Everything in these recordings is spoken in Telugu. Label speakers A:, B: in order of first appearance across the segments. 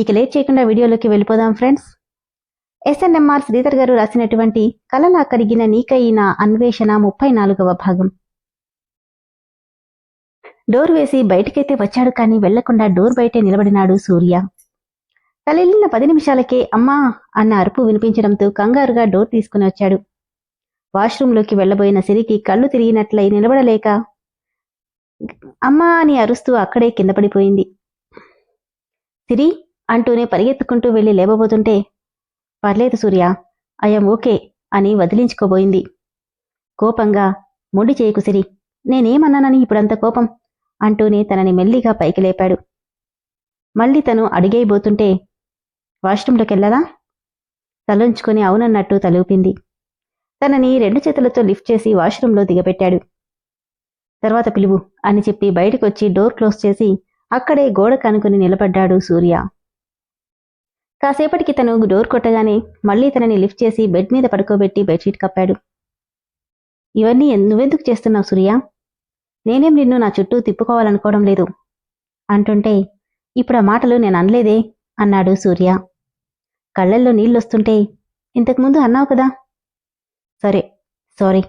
A: ఇక లేట్ చేయకుండా వీడియోలోకి వెళ్ళిపోదాం ఫ్రెండ్స్ ఎస్ఎన్ఎంఆర్ శ్రీధర్ గారు రాసినటువంటి కలలా కరిగిన నీకైన అన్వేషణ ముప్పై నాలుగవ భాగం. డోర్ వేసి బయటికైతే వచ్చాడు కానీ వెళ్ళకుండా డోర్ బయటే నిలబడినాడు సూర్య. తలెళ్ళిన పది నిమిషాలకే అమ్మా అన్న అరుపు వినిపించడంతో కంగారుగా డోర్ తీసుకుని వచ్చాడు. వాష్రూంలోకి వెళ్ళబోయిన సిరికి కళ్ళు తిరిగినట్లయి నిలబడలేక అమ్మా అని అరుస్తూ అక్కడే కింద పడిపోయింది. సిరి అంటూనే పరిగెత్తుకుంటూ వెళ్ళి లేవబోతుంటే పర్లేదు సూర్య ఐఎమ్ ఓకే అని వదిలించుకోబోయింది. కోపంగా మొండి చేయకు సిరి నేనేమన్నానని ఇప్పుడంత కోపం? అంటూనే తనని మెల్లిగా పైకి లేపాడు. మళ్ళీ తను అడిగేయబోతుంటే వాష్రూంలోకెళ్ళదా తలంచుకుని అవునన్నట్టు తలూపింది. తనని రెండు చేతులతో లిఫ్ట్ చేసి వాష్రూంలో దిగబెట్టాడు. తర్వాత పిలువు అని చెప్పి బయటకొచ్చి డోర్ క్లోజ్ చేసి అక్కడే గోడ కనుకుని నిలబడ్డాడు సూర్య. కాసేపటికి తను డోర్ కొట్టగానే మళ్ళీ తనని లిఫ్ట్ చేసి బెడ్ మీద పడుకోబెట్టి బెడ్షీట్ కప్పాడు. ఇవన్నీ నువ్వెందుకు చేస్తున్నావు సూర్య? నేనేం నిన్ను నా చుట్టూ తిప్పుకోవాలనుకోవడం లేదు. అంటుంటే ఇప్పుడు ఆ మాటలు నేను అనలేదే అన్నాడు సూర్య. కళ్ళల్లో నీళ్ళొస్తుంటే ఇంతకుముందు అన్నావు కదా? సరే సారీ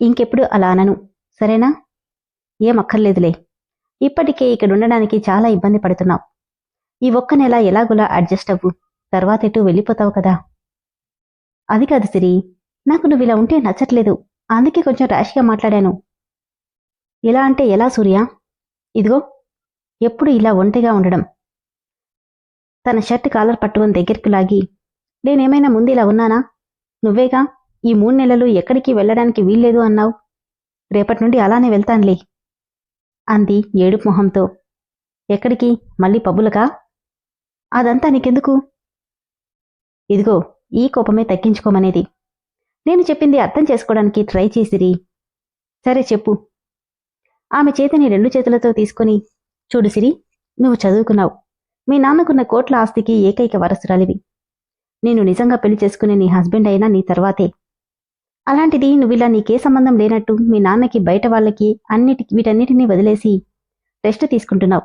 A: ఇంకెప్పుడు అలా అనను సరేనా? ఏం అక్కర్లేదులే. ఇప్పటికే ఇక్కడ ఉండడానికి చాలా ఇబ్బంది పడుతున్నావు. ఈ ఒక్క నెల ఎలాగోలా అడ్జస్ట్ అవ్వు. తర్వాత ఎటు వెళ్ళిపోతావు కదా? అది కాదు సిరి. నాకు నువ్వు ఇలా ఉంటే నచ్చట్లేదు. అందుకే కొంచెం ర్యాష్గా మాట్లాడాను. ఇలా అంటే ఎలా సూర్య? ఇదిగో ఎప్పుడు ఇలా ఒంటిగా ఉండడం. తన షర్ట్ కాలర్ పట్టుకుని దగ్గరికి లాగి నేనేమైనా ముందు ఇలా ఉన్నానా? నువ్వేగా? ఈ మూడు నెలలు ఎక్కడికి వెళ్ళడానికి వీల్లేదు అన్నావు. రేపటి నుండి అలానే వెళ్తానులే. అంది ఏడుపు మొహంతో. ఎక్కడికి? మళ్ళీ పబ్బులకా? అదంతా నీకెందుకు? ఇదిగో ఈ కోపమే తగ్గించుకోమనేది. నేను చెప్పింది అర్థం చేసుకోవడానికి ట్రై చేసిరి. సరే చెప్పు. ఆమె చేతిని రెండు చేతులతో తీసుకుని చూడు సిరి నువ్వు చదువుకున్నావు. మీ నాన్నకున్న కోట్ల ఆస్తికి ఏకైక వరసురాలివి. నేను నిజంగా పెళ్ళి చేసుకునే నీ హస్బెండ్ అయినా నీ తర్వాతే. అలాంటిది నువ్విలా నీకే సంబంధం లేనట్టు మీ నాన్నకి బయట వాళ్ళకి అన్నిటి వీటన్నిటినీ వదిలేసి రెస్ట్ తీసుకుంటున్నావు.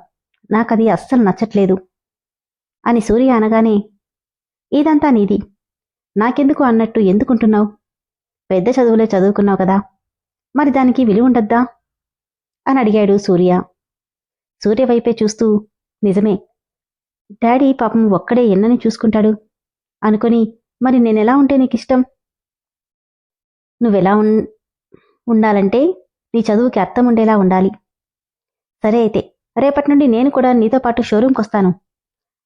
A: నాకది అస్సలు నచ్చట్లేదు. అని సూర్య అనగానే ఇదంతా నీది? నాకెందుకు అన్నట్టు ఎందుకుంటున్నావు? పెద్ద చదువులే చదువుకున్నావు కదా. మరి దానికి విలువ ఉండద్దా? అని అడిగాడు సూర్య. సూర్య వైపే చూస్తూ నిజమే. డాడీ పాపం ఒక్కడే ఎన్నని చూసుకుంటాడు? అనుకొని మరి నేనెలా ఉంటే నీకిష్టం? నువ్వెలా ఉన్ ఉండాలంటే నీ చదువుకి అర్థం ఉండేలా ఉండాలి. సరే అయితే రేపటి నుండి నేను కూడా నీతో పాటు షోరూంకి వస్తాను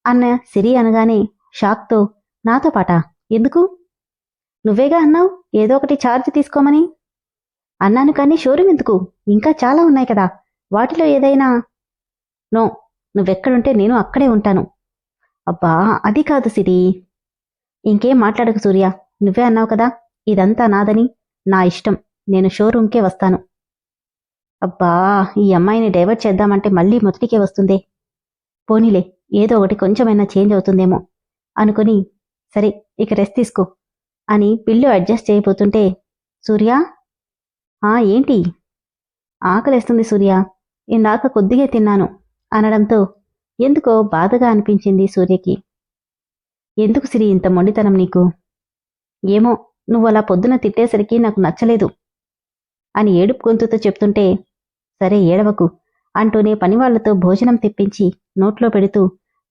A: అన్న సిరి అనగానే షాక్తో నాతో పాటా? ఎందుకు? నువ్వేగా అన్నావు? ఏదో ఒకటి ఛార్జ్ తీసుకోమని? అన్నాను కానీ షోరూమ్ ఎందుకు? ఇంకా చాలా ఉన్నాయి కదా. వాటిలో ఏదైనా నో నువ్వెక్కడుంటే నేను అక్కడే ఉంటాను. అబ్బా అది కాదు సిరి. ఇంకేం మాట్లాడకు సూర్య. నువ్వే అన్నావు కదా ఇదంతా నాదని. నా ఇష్టం. నేను షోరూంకే వస్తాను. అబ్బా ఈ అమ్మాయిని డైవర్ట్ చేద్దామంటే మళ్ళీ మొదటికే వస్తుందే. పోనీలే ఏదో ఒకటి కొంచెమైనా చేంజ్ అవుతుందేమో. అనుకుని సరే ఇక రెస్ట్ తీసుకో అని పిల్లు అడ్జస్ట్ చేయబోతుంటే సూర్య? ఆ ఏంటి? ఆకలేస్తుంది సూర్య. ఇందాక కొద్దిగా తిన్నాను అనడంతో ఎందుకో బాధగా అనిపించింది సూర్యకి. ఎందుకు సిరి ఇంత మొండితనం నీకు? ఏమో నువ్వు అలా పొద్దున తిట్టేసరికి నాకు నచ్చలేదు అని ఏడుపు గొంతుతో చెప్తుంటే సరే ఏడవకు అంటూనే పనివాళ్ళతో భోజనం తెప్పించి నోట్లో పెడుతూ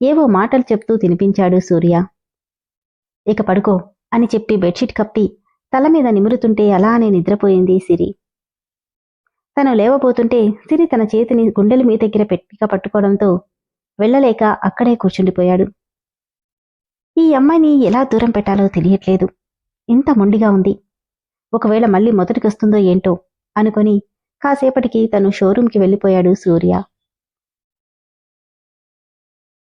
A: ఏవో మాటలు చెప్తూ తినిపించాడు సూర్య. ఇక పడుకో అని చెప్పి బెడ్షీట్ కప్పి తల మీద నిమురుతుంటే అలానే నిద్రపోయింది సిరి. తను లేవబోతుంటే సిరి తన చేతిని గుండెల మీ దగ్గర పెట్టిక పట్టుకోవడంతో వెళ్ళలేక అక్కడే కూర్చుండిపోయాడు. ఈ అమ్మాయిని ఎలా దూరం పెట్టాలో తెలియట్లేదు. ఇంత మొండిగా ఉంది. ఒకవేళ మళ్ళీ మొదటికొస్తుందో ఏంటో అనుకొని కాసేపటికి తను షోరూంకి వెళ్ళిపోయాడు సూర్య.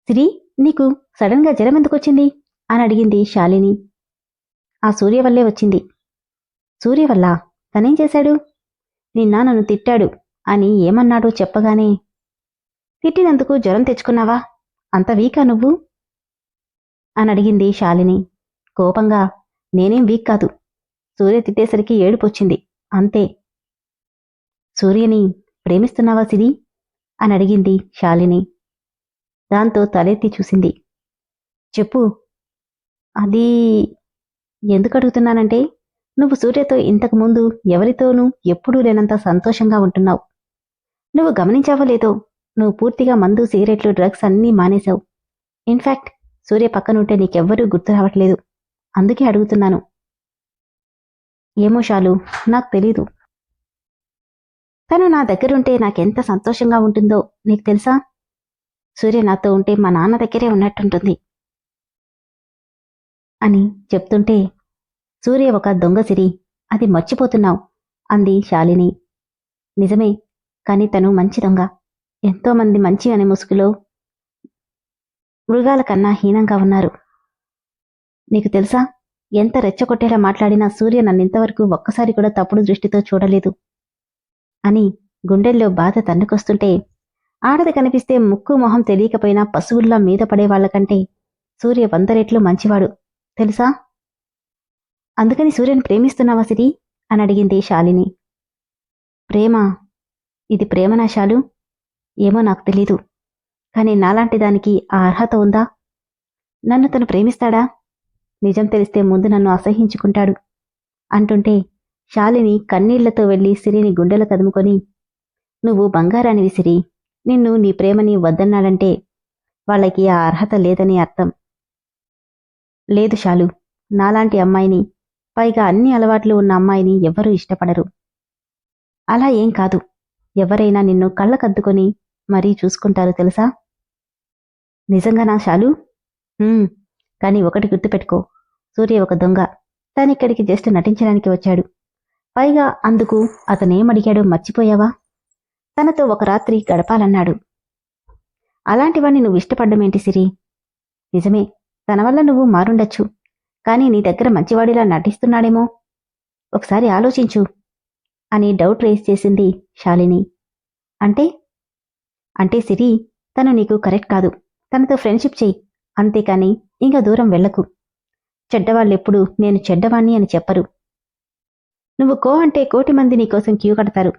A: శ్రీ నీకు సడన్గా జ్వరం ఎందుకొచ్చింది అని అడిగింది శాలిని. ఆ సూర్య వల్లే వచ్చింది. సూర్య వల్ల తనేం చేశాడు? నిన్న నన్ను తిట్టాడు అని ఏమన్నాడో చెప్పగానే తిట్టినందుకు జ్వరం తెచ్చుకున్నావా? అంత వీకా నువ్వు? అని అడిగింది శాలిని. కోపంగా నేనేం వీక్ కాదు. సూర్య తిట్టేసరికి ఏడుపొచ్చింది. అంతే. సూర్యని ప్రేమిస్తున్నావా సిరి? అని అడిగింది శాలిని. దాంతో తలెత్తి చూసింది. చెప్పు. అది ఎందుకు అడుగుతున్నానంటే నువ్వు సూర్యతో ఇంతకు ముందు ఎవరితోనూ ఎప్పుడూ లేనంత సంతోషంగా ఉంటున్నావు. నువ్వు గమనించావో లేదో నువ్వు పూర్తిగా మందు సిగరెట్లు డ్రగ్స్ అన్నీ మానేశావు. ఇన్ఫాక్ట్ సూర్య పక్కనుంటే నీకెవ్వరూ గుర్తు రావట్లేదు. అందుకే అడుగుతున్నాను. ఏమో షాలు నాకు తెలీదు. తను నా దగ్గరుంటే నాకెంత సంతోషంగా ఉంటుందో నీకు తెలుసా? సూర్య నాతో ఉంటే మా నాన్న దగ్గరే ఉన్నట్టుంటుంది. అని చెప్తుంటే సూర్య ఒక దొంగ సిరి అది మర్చిపోతున్నావు అంది శాలిని. నిజమే కాని తను మంచి దొంగ. ఎంతోమంది మంచి అనే ముసుగులో మృగాల కన్నా హీనంగా ఉన్నారు. నీకు తెలుసా? ఎంత రెచ్చగొట్టేలా మాట్లాడినా సూర్య నన్నింతవరకు ఒక్కసారి కూడా తప్పుడు దృష్టితో చూడలేదు. అని గుండెల్లో బాధ తన్నుకొస్తుంటే ఆడది కనిపిస్తే ముక్కు మొహం తెలియకపోయినా పశువుల్లా మీద పడేవాళ్ళకంటే సూర్య వంద రెట్లు మంచివాడు. తెలుసా? అందుకని సూర్యని ప్రేమిస్తున్నావా సిరి? అని అడిగింది శాలిని. ప్రేమ? ఇది ప్రేమనా శాలు? ఏమో నాకు తెలీదు. కానీ నాలాంటి దానికి ఆ అర్హత ఉందా? నన్ను తను ప్రేమిస్తాడా? నిజం తెలిస్తే ముందు నన్ను అసహించుకుంటాడు. అంటుంటే శాలిని కన్నీళ్ళతో వెళ్ళి సిరిని గుండెలు కదుముకొని నువ్వు బంగారానివి సిరి. నిన్ను నీ ప్రేమని వద్దన్నాడంటే వాళ్ళకి ఆ అర్హత లేదని అర్థం. లేదు శాలు నాలాంటి అమ్మాయిని పైగా అన్ని అలవాట్లు ఉన్న అమ్మాయిని ఎవ్వరూ ఇష్టపడరు. అలా ఏం కాదు ఎవరైనా నిన్ను కళ్ళకద్దుకొని మరీ చూసుకుంటారు తెలుసా? నిజంగానా శాలు? కానీ ఒకటి గుర్తుపెట్టుకో సూర్య ఒక దొంగ తనిక్కడికి జస్ట్ నటించడానికి వచ్చాడు. పైగా అందుకు అతనేమడిగాడో మర్చిపోయావా? తనతో ఒక రాత్రి గడపాలన్నాడు. అలాంటివాణ్ణి నువ్వు ఇష్టపడ్డమేంటి సిరి? నిజమే తన వల్ల నువ్వు మారుండొచ్చు కానీ నీ దగ్గర మంచివాడిలా నటిస్తున్నాడేమో. ఒకసారి ఆలోచించు అని డౌట్ రేస్ చేసింది శాలిని. అంటే? అంటే సిరి తను నీకు కరెక్ట్ కాదు. తనతో ఫ్రెండ్షిప్ చెయ్యి అంతేకాని ఇంకా దూరం వెళ్ళకు. చెడ్డవాళ్ళెప్పుడు నేను చెడ్డవాణ్ణి అని చెప్పరు. నువ్వు కో అంటే కోటి మంది నీకోసం క్యూ కడతారు.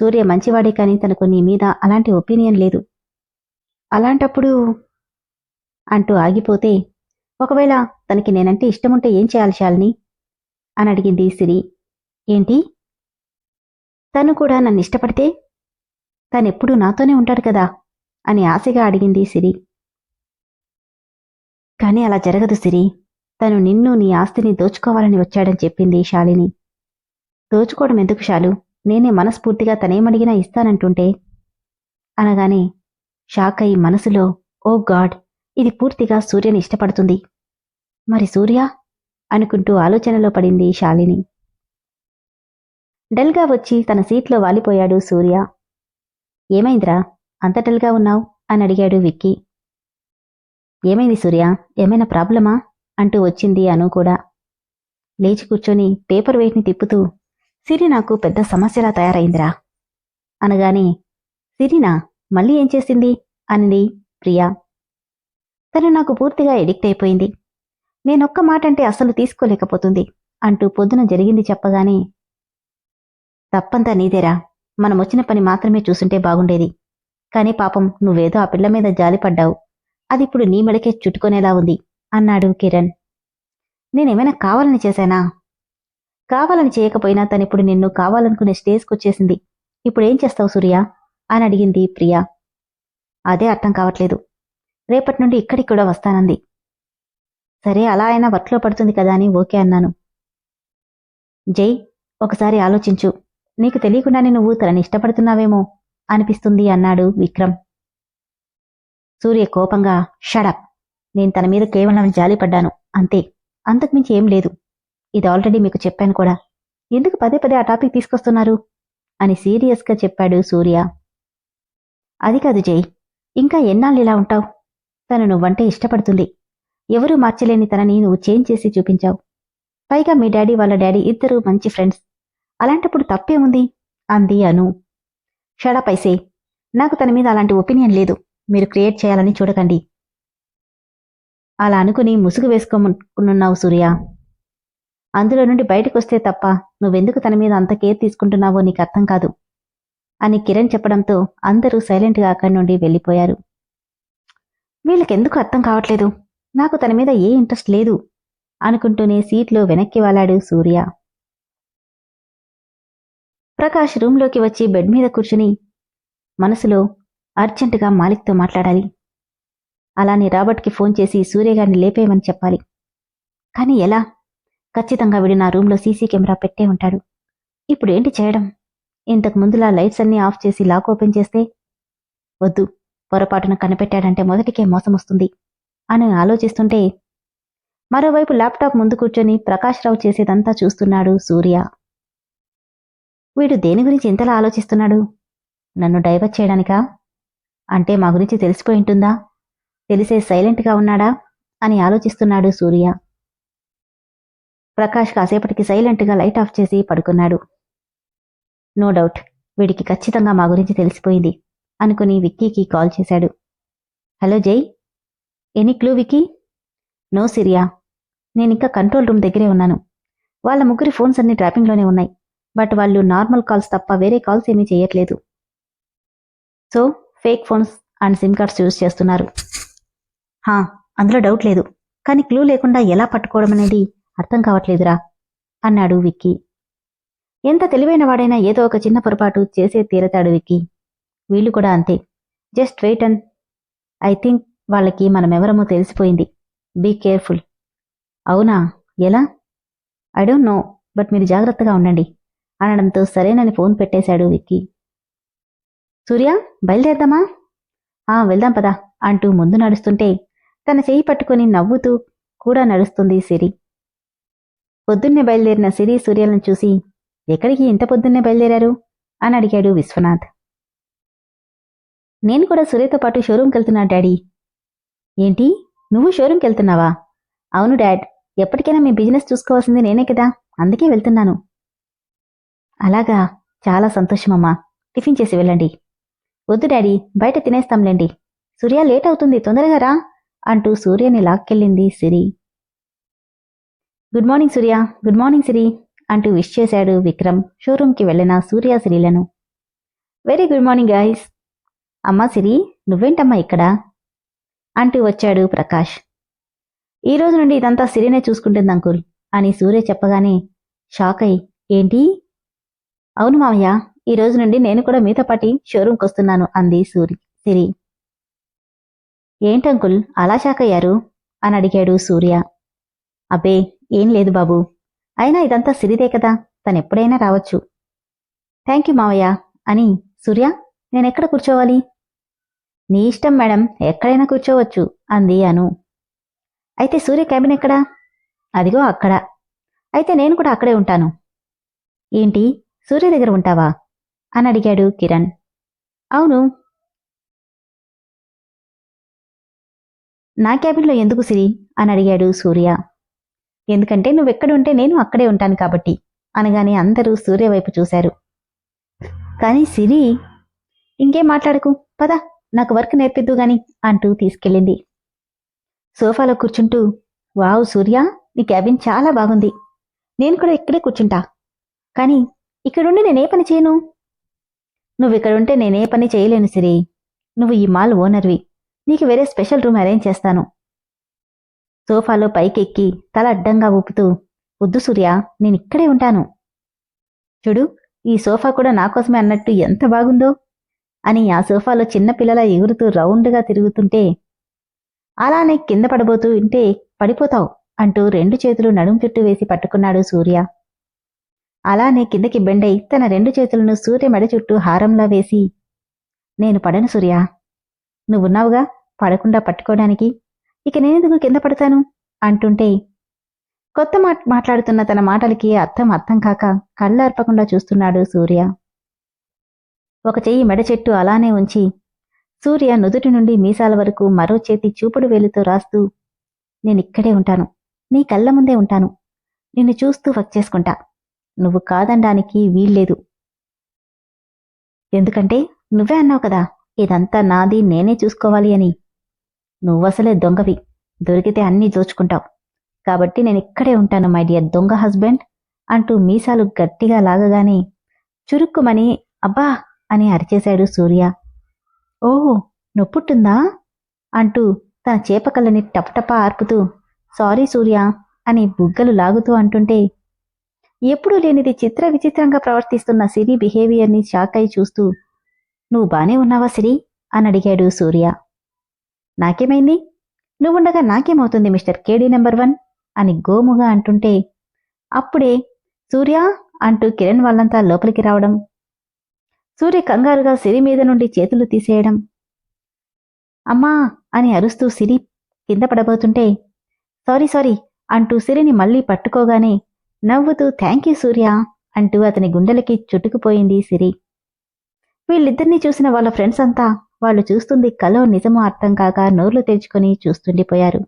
A: సూర్య మంచివాడే కాని తనకు నీ మీద అలాంటి ఒపీనియన్ లేదు. అలాంటప్పుడు అంటూ ఆగిపోతే ఒకవేళ తనకి నేనంటే ఇష్టముంటే ఏం చేయాలి శాలిని? అని అడిగింది సిరి. ఏంటి? తను కూడా నన్ను ఇష్టపడితే తనెప్పుడూ నాతోనే ఉంటాడు కదా? అని ఆశగా అడిగింది సిరి. కాని అలా జరగదు సిరి. తను నిన్ను నీ ఆస్తిని దోచుకోవాలని వచ్చాడని చెప్పింది శాలిని. దోచుకోవడం ఎందుకు శాలు? నేనే మనస్ఫూర్తిగా తనేమడిగినా ఇస్తానంటుంటే? అనగానే షాక్ అయి మనసులో ఓ గాడ్ ఇది పూర్తిగా సూర్యని ఇష్టపడుతుంది. మరి సూర్య? అనుకుంటూ ఆలోచనలో పడింది శాలిని. డల్గా వచ్చి తన సీట్లో వాలిపోయాడు సూర్య. ఏమైందిరా? అంత డల్గా ఉన్నావు? అని అడిగాడు విక్కీ. ఏమైంది సూర్య? ఏమైనా ప్రాబ్లమా? అంటూ వచ్చింది అను కూడా. లేచి కూర్చొని పేపర్ వెయిట్ని తిప్పుతూ సిరి నాకు పెద్ద సమస్యలా తయారైందిరా. అనగానే సిరినా మళ్ళీ ఏం చేసింది? అనింది ప్రియా. తను నాకు పూర్తిగా ఎడిక్ట్ అయిపోయింది. నేనొక్క మాట అంటే అస్సలు తీసుకోలేకపోతుంది అంటూ పొద్దున జరిగింది చెప్పగానే తప్పంతా నీదేరా. మనం వచ్చిన పని మాత్రమే చూసుంటే బాగుండేది. కానీ పాపం నువ్వేదో ఆ పిల్ల మీద జాలిపడ్డావు. అది ఇప్పుడు నీ మెడకే చుట్టుకునేలా ఉంది అన్నాడు కిరణ్. నేనేమైనా కావాలని చేశానా? కావాలని చేయకపోయినా తనిప్పుడు నిన్ను కావాలనుకునే స్టేజ్కొచ్చేసింది ఇప్పుడేం చేస్తావు సూర్య? అని అడిగింది ప్రియా. అదే అర్థం కావట్లేదు. రేపటి నుండి ఇక్కడికి కూడా వస్తానంది. సరే అలా అయినా వర్క్లో పడుతుంది కదా అని ఓకే అన్నాను. జై ఒకసారి ఆలోచించు. నీకు తెలియకుండానే నువ్వు తనని ఇష్టపడుతున్నావేమో అనిపిస్తుంది అన్నాడు విక్రమ్. సూర్య కోపంగా షడప్! నేను తన మీద కేవలం జాలిపడ్డాను. అంతే. అంతకుమించి ఏం లేదు. ఇది ఆల్రెడీ మీకు చెప్పాను కూడా. ఎందుకు పదే పదే ఆ టాపిక్ తీసుకొస్తున్నారు? అని సీరియస్గా చెప్పాడు సూర్య. అది కాదు జై ఇంకా ఎన్నాళ్ళు ఇలా ఉంటావు? తను నువ్వంటే ఇష్టపడుతుంది. ఎవరూ మార్చలేని తనని నువ్వు చేంజ్ చేసి చూపించావు. పైగా మీ డాడీ వాళ్ళ డాడీ ఇద్దరూ మంచి ఫ్రెండ్స్. అలాంటప్పుడు తప్పేముంది? అంది అను. షడా పైసే నాకు తన మీద అలాంటి ఒపీనియన్ లేదు. మీరు క్రియేట్ చేయాలని చూడకండి. అలా అనుకుని ముసుగు వేసుకోమనుకున్నావు సూర్య. అందులో నుండి బయటకు వస్తే తప్ప నువ్వెందుకు తన మీద అంత కేర్ తీసుకుంటున్నావో నీకు అర్థం కాదు అని కిరణ్ చెప్పడంతో అందరూ సైలెంట్గా అక్కడి నుండి వెళ్ళిపోయారు. వీళ్ళకెందుకు అర్థం కావట్లేదు? నాకు తన మీద ఏ ఇంట్రెస్ట్ లేదు అనుకుంటూనే సీట్లో వెనక్కి వాలాడు సూర్య. ప్రకాష్ రూంలోకి వచ్చి బెడ్ మీద కూర్చుని మనసులో అర్జెంటుగా మాలిక్తో మాట్లాడాలి. అలానే రాబర్ట్కి ఫోన్ చేసి సూర్యగారిని లేపేయమని చెప్పాలి. కానీ ఎలా? ఖచ్చితంగా వీడు నా రూమ్లో సీసీ కెమెరా పెట్టే ఉంటాడు. ఇప్పుడు ఏంటి చేయడం? ఇంతకు ముందులా లైట్స్ అన్నీ ఆఫ్ చేసి లాక్ ఓపెన్ చేస్తే వద్దు పొరపాటున కనిపెట్టాడంటే మొదటికే మోసం వస్తుంది అని ఆలోచిస్తుంటే మరోవైపు ల్యాప్టాప్ ముందు కూర్చొని ప్రకాశ్రావు చేసేదంతా చూస్తున్నాడు సూర్య. వీడు దేని గురించి ఇంతలా ఆలోచిస్తున్నాడు? నన్ను డైవర్ట్ చేయడానికా? అంటే మా గురించి తెలిసిపోయి ఉంటుందా? తెలిసే సైలెంట్గా ఉన్నాడా? అని ఆలోచిస్తున్నాడు సూర్య. ప్రకాష్ కాసేపటికి సైలెంట్గా లైట్ ఆఫ్ చేసి పడుకున్నాడు. నో డౌట్ వీడికి ఖచ్చితంగా మా గురించి తెలిసిపోయింది అనుకుని విక్కీకి కాల్ చేశాడు. Hello Jai any clue Vicky? No Syria నేనింకా కంట్రోల్ రూమ్ దగ్గరే ఉన్నాను. వాళ్ళ ముగ్గురి ఫోన్స్ అన్ని ట్రాపింగ్లోనే ఉన్నాయి బట్ వాళ్ళు నార్మల్ కాల్స్ తప్ప వేరే కాల్స్ ఏమీ చేయట్లేదు. So fake phones and sim cards use చేస్తున్నారు? హా అందులో డౌట్ లేదు కానీ క్లూ లేకుండా ఎలా పట్టుకోవడం అనేది అర్థం కావట్లేదురా అన్నాడు విక్కీ. ఎంత తెలివైన వాడైనా ఏదో ఒక చిన్న పొరపాటు చేసే తీరతాడు విక్కీ. వీళ్ళు కూడా అంతే. Just wait and I think వాళ్ళకి మనమెవరమో తెలిసిపోయింది. Be careful. అవునా? ఎలా? ఐ డోంట్ నో బట్ మీరు జాగ్రత్తగా ఉండండి అనడంతో సరేనని ఫోన్ పెట్టేశాడు విక్కీ. సూర్య బయలుదేరదామా? ఆ వెళ్దాం పదా అంటూ ముందు నడుస్తుంటే తన చేయి పట్టుకొని నవ్వుతూ కూడా నడుస్తుంది సిరి. పొద్దున్నే బయలుదేరిన సిరి సూర్యలను చూసి ఎక్కడికి ఇంత పొద్దున్నే బయలుదేరారు? అని అడిగాడు విశ్వనాథ్. నేను కూడా సూర్యతో పాటు షోరూంకి వెళ్తున్నా డాడీ. ఏంటి? నువ్వు షోరూంకి వెళ్తున్నావా? అవును డాడ్. ఎప్పటికైనా మీ బిజినెస్ చూసుకోవాల్సింది నేనే కదా. అందుకే వెళ్తున్నాను. అలాగా. చాలా సంతోషమమ్మా టిఫిన్ చేసి వెళ్ళండి. వద్దు డాడీ. బయట తినేస్తాంలేండి. సూర్య లేట్ అవుతుంది. తొందరగా రా. అంటూ సూర్యని లాక్కెళ్ళింది Siri. Good morning Surya good morning Siri అంటూ విష్ చేశాడు విక్రమ్. షోరూంకి వెళ్ళిన సూర్య సిరిలను. వెరీ గుడ్ మార్నింగ్ గాయస్ అమ్మా సిరి నువ్వేంటమ్మా ఇక్కడ? అంటూ వచ్చాడు ప్రకాష్. ఈ రోజు నుండి ఇదంతా సిరినే చూసుకుంటుంది అంకుల్ అని సూర్య చెప్పగానే షాక్ అయి ఏంటి? అవును మామయ్య ఈ రోజు నుండి నేను కూడా మీతో పాటి షోరూంకి వస్తున్నాను అంది సూరి సిరి. ఏంటంకుల్ అలా షాక్ అయ్యారు? అని అడిగాడు సూర్య. అబ్బే ఏం లేదు బాబు. అయినా ఇదంతా సిరిదే కదా. తనెప్పుడైనా రావచ్చు. థ్యాంక్ యూ మావయ్య. అని సూర్య నేనెక్కడ కూర్చోవాలి? నీ ఇష్టం మేడం. ఎక్కడైనా కూర్చోవచ్చు అంది అను. అయితే సూర్య క్యాబిన్ ఎక్కడా? అదిగో అక్కడ. అయితే నేను కూడా అక్కడే ఉంటాను. ఏంటి? సూర్య దగ్గర ఉంటావా? అని అడిగాడు కిరణ్. అవును. నా క్యాబిన్లో ఎందుకు సిరి? అని అడిగాడు సూర్య. ఎందుకంటే నువ్వెక్కడుంటే నేను అక్కడే ఉంటాను కాబట్టి అనగానే అందరూ సూర్య వైపు చూశారు. కానీ సిరి ఇంకేం మాట్లాడకు? పద నాకు వర్క్ నేర్పిద్దు గాని అంటూ తీసుకెళ్ళింది. సోఫాలో కూర్చుంటూ వావ్ సూర్య నీ క్యాబిన్ చాలా బాగుంది. నేను కూడా ఇక్కడే కూర్చుంటా. కానీ ఇక్కడుండి నేనే పని చేయను. నువ్వు ఇక్కడుంటే నేనే పని చేయలేను సిరి. నువ్వు ఈ మాల్ ఓనర్వి. నీకు వేరే స్పెషల్ రూమ్ అరేంజ్ చేస్తాను. సోఫాలో పైకెక్కి తల అడ్డంగా ఊపుతూ వద్దు సూర్య నేనిక్కడే ఉంటాను. చూడు ఈ సోఫా కూడా నా కోసమే అన్నట్టు ఎంత బాగుందో అని ఆ సోఫాలో చిన్నపిల్లల ఎగురుతూ రౌండ్గా తిరుగుతుంటే అలానే కింద పడబోతూ ఉంటే పడిపోతావు అంటూ రెండు చేతులు నడుం చుట్టూ వేసి పట్టుకున్నాడు సూర్య. అలానే కిందకి బెండై తన రెండు చేతులను సూర్య మెడ చుట్టూ హారంలా వేసి నేను పడను సూర్య. నువ్వున్నావుగా పడకుండా పట్టుకోవడానికి. ఇక నేనెందుకు కింద పడతాను? అంటుంటే కొత్త మాట మాట్లాడుతున్న తన మాటలకి అర్థం అర్థం కాక కళ్ళర్పకుండా చూస్తున్నాడు సూర్య. ఒక చెయ్యి మెడ చెట్టు అలానే ఉంచి సూర్య నుదుటి నుండి మీసాల వరకు మరో చేతి చూపుడు వేలుతో రాస్తూ నేనిక్కడే ఉంటాను. నీ కళ్ళ ముందే ఉంటాను. నిన్ను చూస్తూ వర్క్ చేసుకుంటా. నువ్వు కాదనడానికి వీల్లేదు. ఎందుకంటే నువ్వే అన్నావు కదా ఇదంతా నాది నేనే చూసుకోవాలి అని నువ్వసలే దొంగవి. దొరికితే అన్నీ దోచుకుంటావు. కాబట్టి నేను ఇక్కడే ఉంటాను మై డియర్ దొంగ హస్బెండ్ అంటూ మీసాలు గట్టిగా లాగగానే చురుక్కుమని అబ్బా అని అరిచేశాడు సూర్య. ఓహో నొప్పుట్టుందా? అంటూ తన చేపకళ్ళని టపటపా ఆర్పుతూ సారీ సూర్య అని బుగ్గలు లాగుతూ అంటుంటే ఎప్పుడూ లేనిది చిత్ర విచిత్రంగా ప్రవర్తిస్తున్న సిరి బిహేవియర్ని షాక్ అయి చూస్తూ నువ్వు బానే ఉన్నావా సిరి? అని అడిగాడు సూర్య. నాకేమైంది? నువ్వుండగా నాకేమవుతుంది మిస్టర్ కేడీ నెంబర్ వన్? అని గోముగా అంటుంటే అప్పుడే సూర్య అంటూ కిరణ్ వాళ్ళంతా లోపలికి రావడం సూర్య కంగారుగా సిరి మీద నుండి చేతులు తీసేయడం. అమ్మా అని అరుస్తూ సిరి కింద పడబోతుంటే సారీ సారీ అంటూ సిరిని మళ్ళీ పట్టుకోగానే నవ్వుతూ థ్యాంక్ యూ సూర్య అంటూ అతని గుండెలకి చుట్టుకుపోయింది సిరి. వీళ్ళిద్దరినీ చూసిన వాళ్ళ ఫ్రెండ్స్ అంతా వాళ్ళు చూస్తుంది కలో నిజమో అర్థం కాక నోర్లు తెరుచుకుని చూస్తుండిపోయారు.